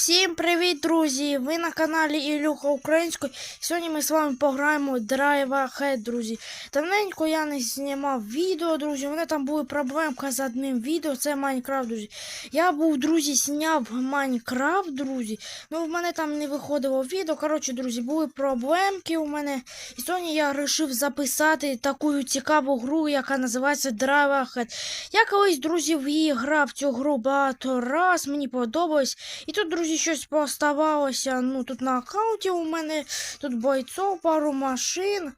Всім привіт, друзі! Ви на каналі Ілюха Української. Сьогодні ми з вами пограємо Drive Ahead, друзі. Давненько я не знімав відео, друзі. У мене там були проблемки з одним відео. Це Майнкрафт, друзі. Я був, друзі, зняв Майнкрафт, друзі. Ну, в мене там не виходило відео. Коротше, друзі, були проблемки у мене. І сьогодні я вирішив записати таку цікаву гру, яка називається Drive Ahead. Я колись, друзі, в її грав цю гру багато раз, мені подобалось. І тут, друзі, щось поставалося. Ну, тут на аккаунті у мене тут бойцов, пару машин.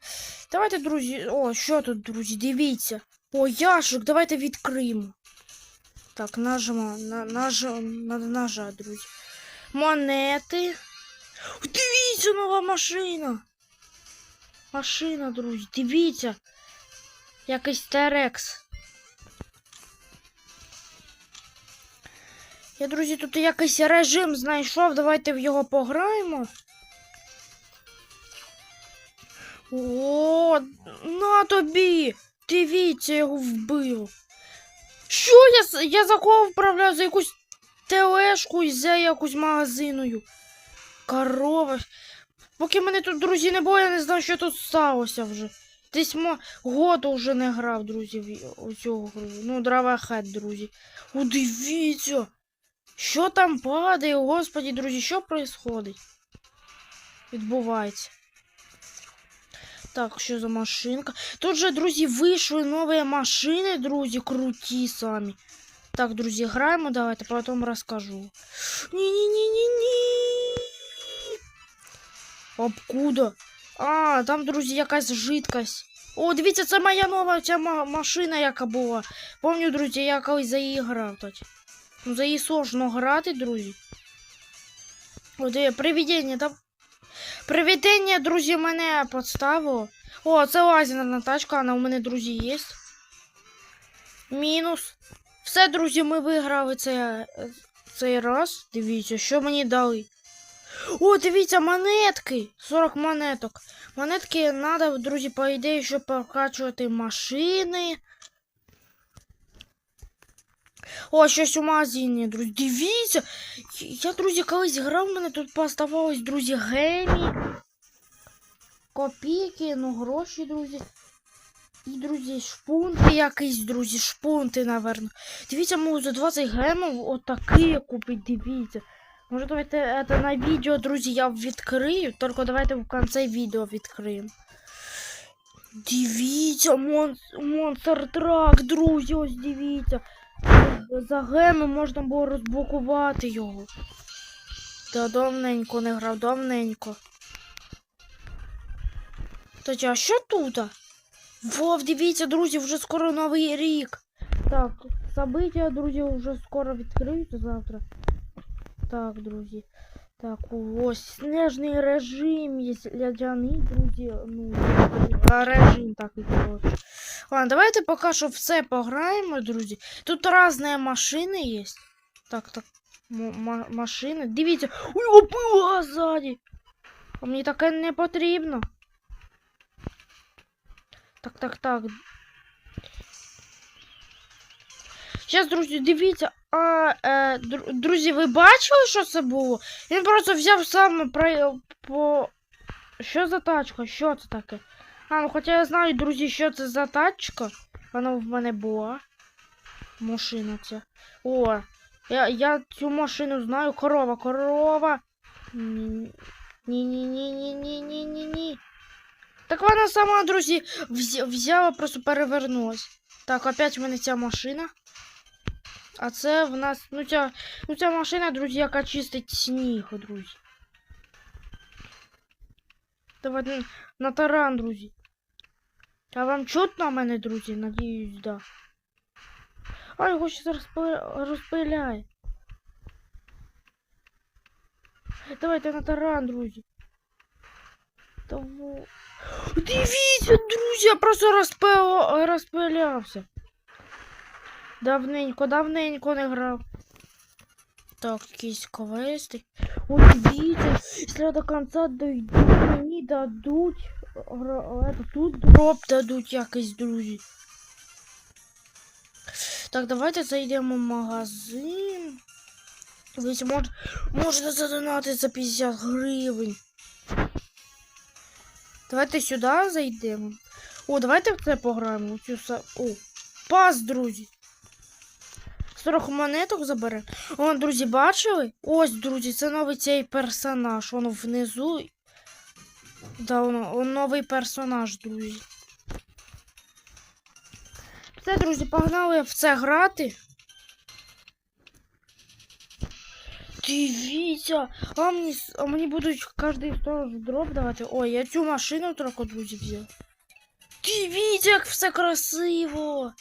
Давайте, друзі. О, що тут, друзі, дивіться. О, ящик, давайте відкриємо. Так, нажма, на, надо нажати, друзі. Монети. Дивіться, нова машина. Машина, друзі, дивіться. Якийсь Терекс. Я, друзі, тут якийсь режим знайшов. Давайте в його пограємо. О, на тобі! Дивіться, його вбив. Що я, я за кого вправляю? За якусь тележку і за якусь магазиною. Корова. Поки мене тут, друзі, не було, я не знаю, що тут сталося вже. Десь мо... год уже не грав, друзі, в цього гру. Ну, дравахет, друзі. О, дивіться! Що там падає, господі, друзі, що происходить? Відбувається. Так, що за машинка? Тут же, друзі, вийшли нові машини, друзі, круті самі. Так, друзі, граємо, давайте, потім розкажу. Ні-ні-ні-ні-ні. Откуда? А, там, друзі, якась жидкость. О, дивіться, це моя нова ця машина, яка була. Помню, друзі, я колись за її тут. Ну, за її сложно грати, друзі. О, диви, привидення, там. Привидення, друзі, мене підставило. О, це лазерна тачка, вона у мене, друзі, є. Мінус. Все, друзі, ми виграли цей, цей раз. Дивіться, що мені дали. О, дивіться, монетки. 40 монеток. Монетки треба, друзі, по ідеї, щоб прокачувати машини. О, щось у магазині, друзі. Дивіться. Я, друзі, колись грав, у мене тут поставалось, друзі, гемі. Копійки, ну, гроші, друзі. І, друзі, шпунти якісь, друзі, шпунти, наверно. Дивіться, можу за 20 гемів отакі купити, дивіться. Може, давайте это на відео, друзі, я відкрию, тільки давайте в кінці відео відкриємо. Дивіться, мон... монстр трак, друзі, ось дивіться. За геми можна було розблокувати його. Та давненько не грав, давненько. Тоді, а що тут? Вов, дивіться, друзі, вже скоро новий рік. Так, события, друзі, вже скоро відкриються завтра. Так, друзі. Так, ось снежний режим є лядяний, друзі. Ну, режим такий, коротше. Ладно, давайте поки що все пограємо, друзі. Тут різні машини є. Так, так. м- ма- машини. Дивіться. Ой, опила ззаді. А мені таке не потрібно. Так, так, так. Зараз, друзі, дивіться. А, е, друзі, ви бачили, що це було? Він просто взяв саме про, по. Що за тачка? Що це таке? А, ну хоча я знаю, друзі, що це за тачка. Вона в мене була. Машина ця. О, я, я цю машину знаю. Корова, корова. Ні-ні-ні-ні-ні-ні-ні-ні. Так вона сама, друзі, взяла, просто перевернулась. Так, опять в мене ця машина. А це в нас. Ну ця, ну ця машина, друзі, яка чистить сніг, друзі. Давай на, таран, друзі. А вам чутно мене, друзі? Надіюсь, да. А його щось розпи... розпиляє. Давайте на таран, друзі. Того. Дивіться, друзі, я просто розпил... розпилявся. Давненько, давненько не грав. Так, якісь квести. О, дивіться, якщо до кінця дойду, мені дадуть. Тут дроп дадуть якийсь, друзі. Так, давайте зайдемо в магазин. Дивіться, мож, можна задонати за 50 гривень. Давайте сюди зайдемо. О, давайте в це пограємо. О, пас, друзі. 40 монеток забере. О, друзі, бачили? Ось, друзі, це новий цей персонаж. Воно внизу. Да, воно, он новий персонаж, друзі. Все, друзі, погнали в це грати. Дивіться, а мені, а мені будуть кожен сторож дроп давати. Ой, я цю машину трохи, друзі, взяв. Дивіться, як все красиво.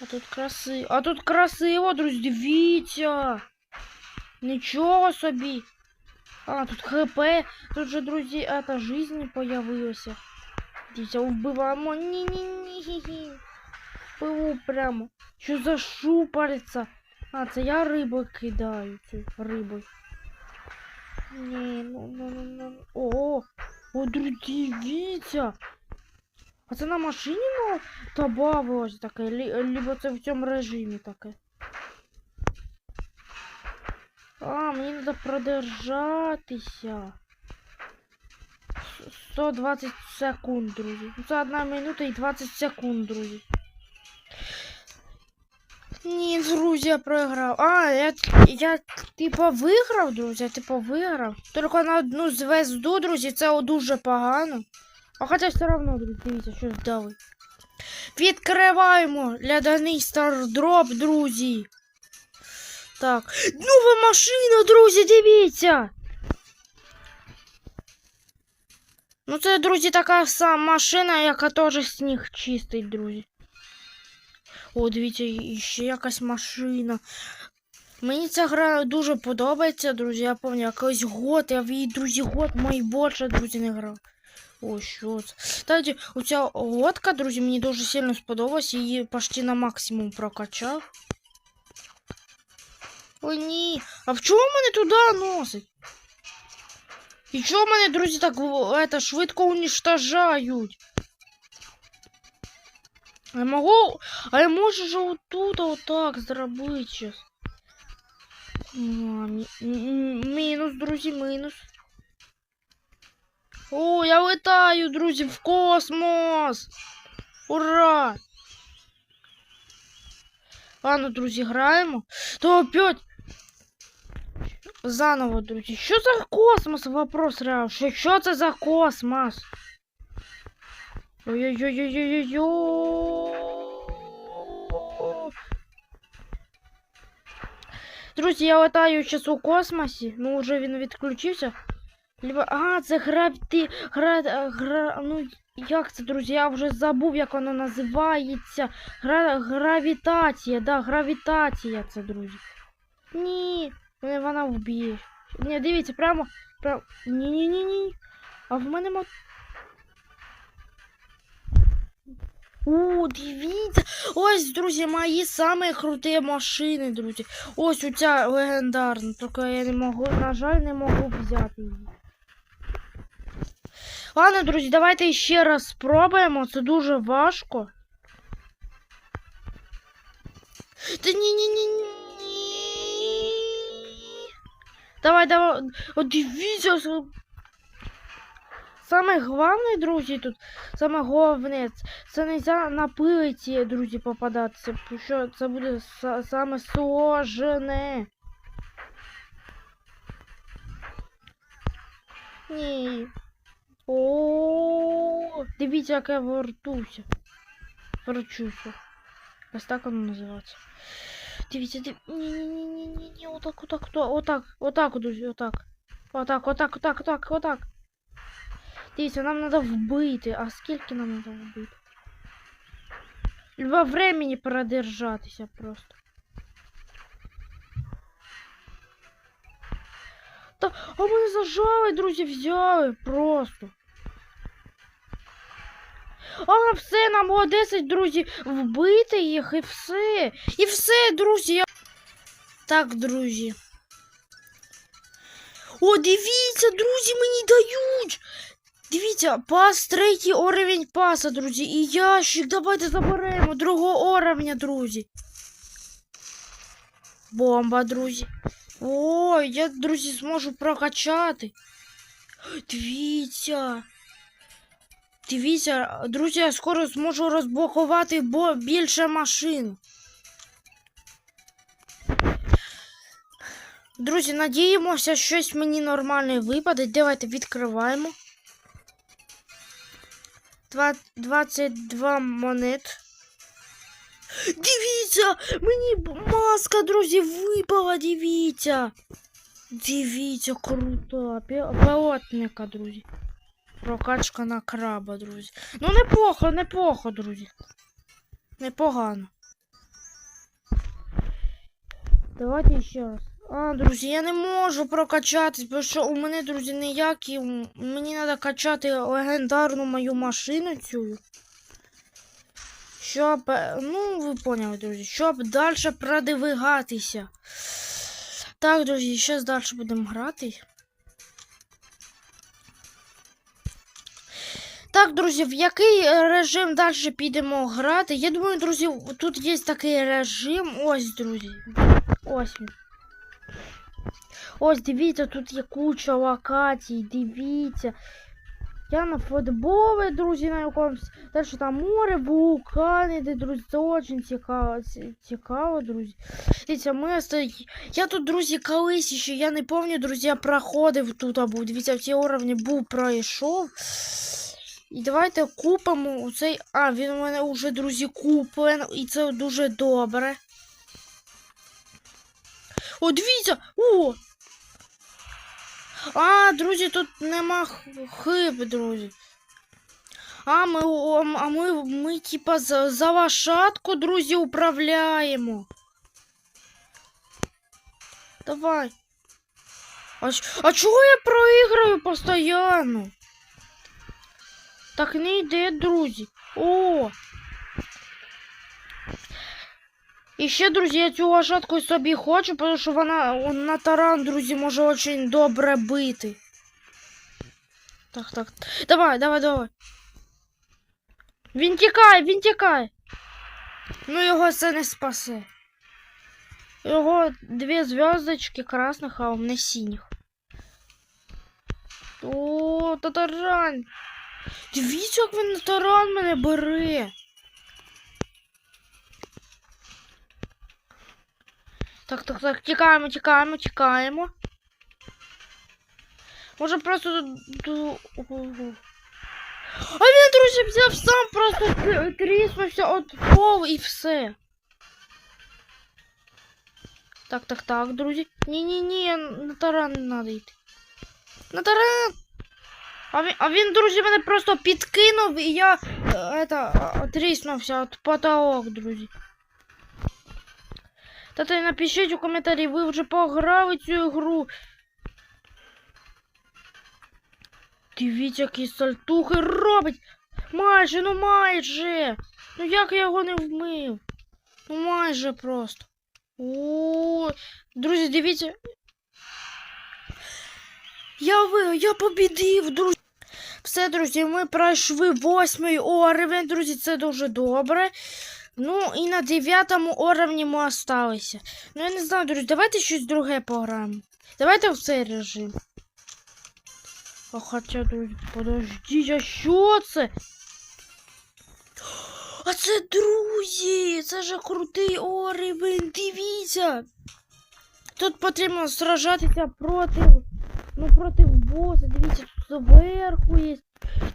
А тут красиво. А тут красиво, друзі, дивіться. Нічого собі. А, тут ХП. Тут же, друзі, это жизнь появилася. Дивіться, вбиваємо. Ні-ні-ні. Пиву прямо. Що за шупальця? А, це я рибу кидаю цю рибу. Ні, ну, ну, ну, ну. О, о, друзі, дивіться. А це на машині ну, добавилось таке, либо це в цьому режимі таке. А, мені треба продержатися. 120 секунд, друзі. Це 1 минута і 20 секунд, друзі. Ні, друзі, я проіграв. А, я, я типа виграв, друзі, я типа виграв. Тільки на одну звезду, друзі, це дуже погано. А хоча все одно, друзі, дивіться, що здали. Відкриваємо ляданий стардроп, друзі. Так. Нова машина, друзі, дивіться. Ну, це, друзі, така сама машина, яка теж сніг чистить, друзі. О, дивіться, ще якась машина. Мені ця гра дуже подобається, друзі. Я пам'ятаю, якийсь год, я в її, друзі, год мій більше, друзі, не грав. О, що це? Кстати, оця лодка, друзі, мені дуже сильно сподобалась, я її почти на максимум прокачав. О, ні. А в чому мене туди носить? І чого мене, друзі, так в- это, швидко уничтожають? А я могу... А я можу же отут отак зробити щас. А, мі- м- Мінус, друзі, мінус. О, я летаю, друзі, в космос! Ура! Ладно, друзі, граємо. То опять заново, друзі. Що за космос? Вопрос реально. Що, це за космос? Ой-ой-ой-ой-ой-ой. Друзі, я летаю зараз у космосі. Ну, вже він відключився. Либо... А, це гравіти... Гра... е, Гра... Ну, як це, друзі? Я вже забув, як воно називається. Гра... Гравітація, да, гравітація це, друзі. Ні, мене вона вб'є. Ні, дивіться, прямо. прямо... Ні-ні-ні-ні. А в мене мо... О, дивіться. Ось, друзі, мої самі круті машини, друзі. Ось оця легендарна, тільки я не можу, на жаль, не можу взяти її. Ладно, друзі, давайте ще раз спробуємо. Це дуже важко. Та ні, ні, ні, ні. Давай, давай. От дивіться. Саме головне, друзі, тут, саме головне, це не на пилиці, друзі, попадатися, що це буде са- саме сложне. Ні. О, дивіться, як я вертуся. Верчуся. Ось так воно називається. Дивіться, див... ні, ні, ні, ні, ні, ні, отак, отак, отак, отак, отак, друзі, отак. Отак, отак, отак, отак, отак. Дивіться, нам треба вбити. А скільки нам треба вбити? Во времени продержатися просто. Та, а мене зажали, друзі, взяли просто. А, все, нам було 10, друзі, вбити їх і все. І все, друзі. Я... Так, друзі. О, дивіться, друзі, мені дають. Дивіться, пас, третій уровень паса, друзі. І ящик, давайте заберемо другого уровня, друзі. Бомба, друзі. Ой, я, друзі, зможу прокачати. Дивіться. Дивіться, друзі, я скоро зможу розблокувати бо більше машин. Друзі, надіємося, щось мені нормальне випаде. Давайте відкриваємо. 22 монет. Дивіться! Мені маска, друзі, випала, дивіться. Дивіться, крута. Пі- Пілотника, друзі. Прокачка на краба, друзі. Ну, неплохо, неплохо, друзі. Непогано. Давайте ще раз. А, друзі, я не можу прокачатись, бо що у мене, друзі, ніякі. Мені треба качати легендарну мою машину цю. Щоб. е, Ну, ви поняли, друзі, щоб далі продвигатися. Так, друзі, зараз далі будемо грати. Так, друзі, в який режим далі підемо грати? Я думаю, друзі, тут є такий режим. Ось, друзі. Ось. Ось, дивіться, тут є куча локацій, дивіться. Я на футболі, друзі, на якомусь. Далі там море, вулкани, де, друзі, це дуже цікаво, цікаво, друзі. Дивіться, ми Я тут, друзі, колись ще, я не пам'ятаю, друзі, я проходив тут, або дивіться, в ці уровні був, пройшов. І давайте купимо цей. А, він у мене вже, друзі, куплен, і це дуже добре. О, дивіться! О! А, друзі, тут нема хиб, друзі. А, ми, а ми, ми типа за, за лошадку, друзі, управляємо. Давай. А, а чого я проіграю постійно? Так не йде, друзі. О! І ще, друзі, я цю лошадку собі хочу, тому що вона на таран, друзі, може дуже добре бити. Так, так. Давай, давай, давай. Він тікає, він тікає. Ну його це не спасе. Його дві зв'язочки красних, а у мене синіх. О, татаран. Дивіться, як він на таран мене бере. Так, так, так, тікаємо, тікаємо, тікаємо. Може просто тут- тут- ого. А він, друзі, взяв сам просто тр- тріснувся от пол і все. Так, так, так, друзі. Ні-ні-ні, на таран не треба йти. На таран! А він, а він, друзі, мене просто підкинув і я е, это, тріснувся от потолок, друзі. Та ти напишіть у коментарі, ви вже пограли цю ігру. Дивіться, які сальтухи робить. Майже, ну майже. Ну як я його не вмив? Ну майже просто. О, друзі, дивіться. Я ви, я побідив, друзі. Все, друзі, ми пройшли восьмий уровень, друзі, це дуже добре. Ну, і на дев'ятому уровні ми осталися. Ну, я не знаю, друзі, давайте щось друге пограємо. Давайте в цей режим. А хоча, друзі, подождіть, а що це? А це друзі! Це ж крутий уровень, дивіться! Тут потрібно сражатися проти. Ну, проти боса, дивіться, тут зверху є.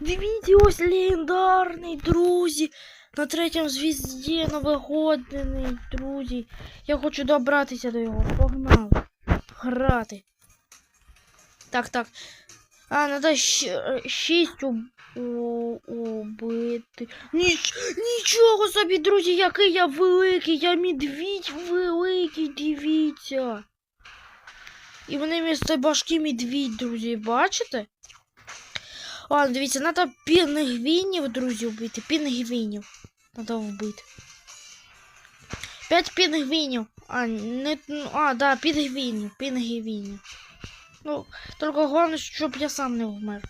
Дивіться, ось легендарний, друзі. На третьому звізді новогодний, друзі. Я хочу добратися до його. Погнали. Грати. Так, так. А, надо щ- шість уб... убити. Ніч... Нічого собі, друзі, який я великий, я медвідь великий, дивіться. І вони місто башки медвідь, друзі, бачите? Ладно, дивіться, треба пінгвінів, друзі, вбити. Пінгвінів. Треба вбити. П'ять пінгвінів. А, не, а, да, пінгвінів, пінгвінів. Ну, тільки головне, щоб я сам не вмер.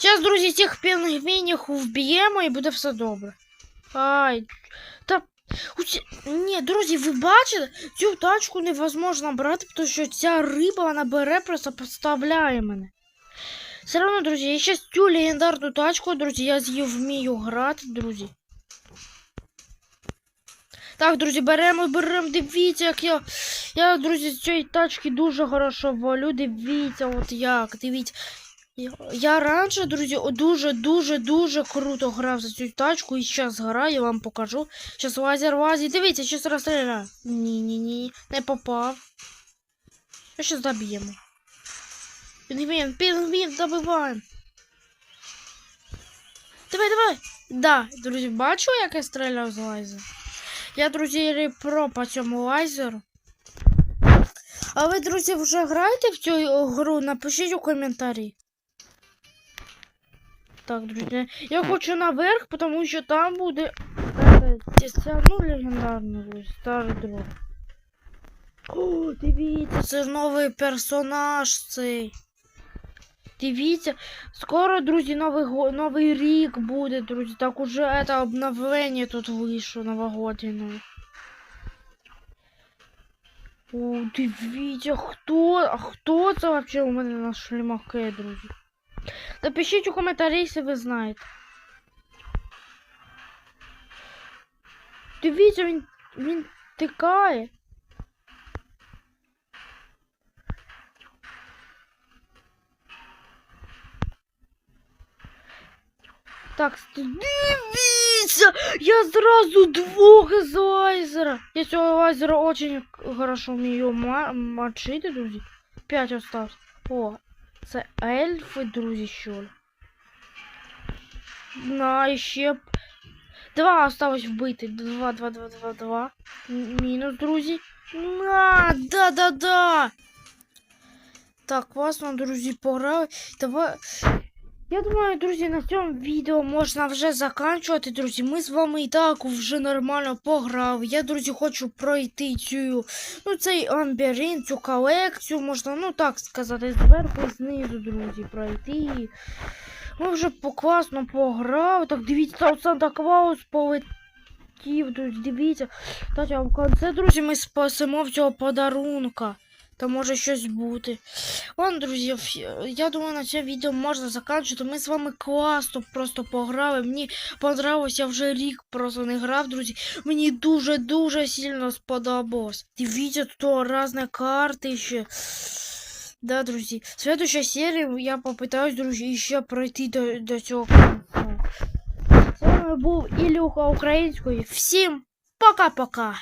Зараз, друзі, цих пінгвінів вб'ємо і буде все добре. Ай, та Уці- Ні, друзі, ви бачите, цю тачку невозможно брати, тому що ця риба вона бере, просто підставляє мене. Все одно, друзі, я ще цю легендарну тачку, друзі, я з нею вмію грати, друзі. Так, друзі, беремо, беремо, дивіться, як я. Я, друзі, з цієї тачки дуже хорошо валю. Дивіться, от як, дивіться. Я- раніше, друзі, дуже, дуже, дуже круто грав за цю тачку і зараз граю, я вам покажу. Зараз лазер лазить. Дивіться, щас розстріляю. Ні, ні, ні, не попав. Щас доб'ємо. Пінгвін, пінгвін, добиваємо. Давай, давай. Да, друзі, бачу, як я стріляв з лазера? Я, друзі, репро по цьому лазеру. А ви, друзі, вже граєте в цю гру? Напишіть у коментарі. Так, друзі, я хочу наверх, тому що там буде е, ця, ну, легендарна, друзі, старий друг. О, дивіться, це новий персонаж цей. Дивіться, скоро, друзі, новий, новий рік буде, друзі. Так уже это обновлення тут вийшло новогоднє. О, дивіться, хто, а хто це вообще у мене на шлемаке, друзі? Напишіть у коментарі, якщо ви знаєте. Дивіться, він, він тикає. Так, дивіться! Я зразу двох із лазера. Я цього лазера очень хорошо вмію мочити, друзі. П'ять осталось. О, це ельфи, друзі, що ли. На, ще. Два осталось вбити. Два, два, два, два, два. Мінус, друзі. На, да-да-да. Так, класно, друзі, пограли. Давай. Я думаю, друзі, на цьому відео можна вже заканчувати, друзі. Ми з вами і так вже нормально пограли. Я, друзі, хочу пройти цю, ну, цей амбірин, цю колекцію, можна, ну так сказати, зверху і знизу, друзі, пройти. Ми вже по класно пограли. Так, дивіться, Санта Клаус полетів, друзі, дивіться. Так, в кінці, друзі, ми спасемо в цього подарунка. Та може щось бути. Ладно, друзі, я думаю, на це відео можна закінчити. Ми з вами класно просто пограли. Мені понравилось, я вже рік просто не грав, друзі. Мені дуже-дуже сильно сподобалось. Дивіться, тут різні карти ще. Да, друзі. В следующей серії я попитаюсь, друзі, ще пройти до, до цього кінця. З вами був Ілюха Української. Всім пока-пока!